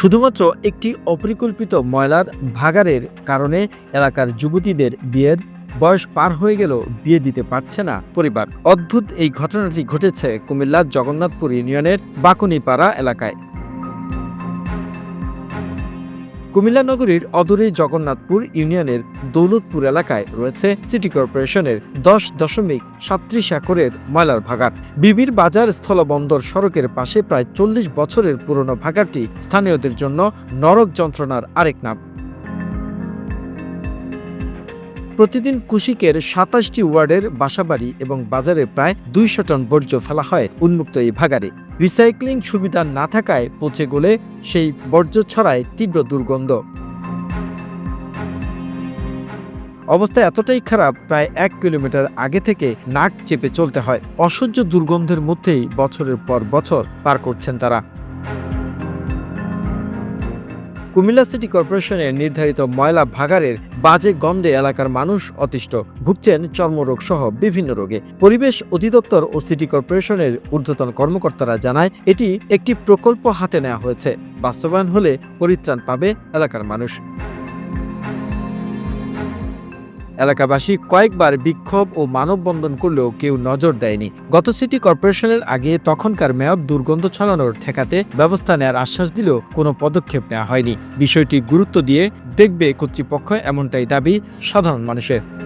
শুধুমাত্র একটি অপরিকল্পিত ময়লার ভাগারের কারণে এলাকার যুবতীদের বিয়ের বয়স পার হয়ে গেল, বিয়ে দিতে পারছে না পরিবার। অদ্ভুত এই ঘটনাটি ঘটেছে কুমিল্লার জগন্নাথপুর ইউনিয়নের বাকুনিপাড়া এলাকায়। কুমিল্লা নগরীর অদূরে জগন্নাথপুর ইউনিয়নের দৌলতপুর এলাকায় রয়েছে সিটি কর্পোরেশনের দশ দশমিক সাত্রিশ একরের ময়লার ভাগার বিবির বাজার স্থলবন্দর সড়কের পাশে প্রায় চল্লিশ বছরের পুরনো ভাগারটি স্থানীয়দের জন্য নরক যন্ত্রণার আরেক নাম। প্রতিদিন কুশিকের সাতাশটি ওয়ার্ডের বাসাবাড়ি এবং বাজারে প্রায় দুইশো টন বর্জ্য ফেলা হয় উন্মুক্ত এই ভাগারে রিসাইক্লিং সুবিধা না থাকায় পচে গলে সেই বর্জ্য ছড়ায় তীব্র দুর্গন্ধ। অবস্থা এতটাই খারাপ, প্রায় এক কিলোমিটার আগে থেকে নাক চেপে চলতে হয়। অসহ্য দুর্গন্ধের মধ্যেই বছরের পর বছর পার করছেন তারা। কুমিল্লা সিটি কর্পোরেশনের নির্ধারিত ময়লা ভাগারের বাজে গন্ধে এলাকার মানুষ অতিষ্ঠ। ভুগছেন চর্মরোগ সহ বিভিন্ন রোগে। পরিবেশ অধিদপ্তর ও সিটি কর্পোরেশনের ঊর্ধ্বতন কর্মকর্তারা জানায়, এটি একটি প্রকল্প হাতে নেওয়া হয়েছে। বাস্তবায়ন হলে পরিত্রাণ পাবে এলাকার মানুষ। এলাকাবাসী কয়েকবার বিক্ষোভ ও মানববন্ধন করলেও কেউ নজর দেয়নি। গত সিটি কর্পোরেশনের আগে তখনকার মেয়র দুর্গন্ধ ছড়ানোর ঠেকাতে ব্যবস্থা নেয়ার আশ্বাস দিলেও কোনো পদক্ষেপ নেওয়া হয়নি। বিষয়টি গুরুত্ব দিয়ে দেখবে কর্তৃপক্ষ এমনটাই দাবি সাধারণ মানুষের।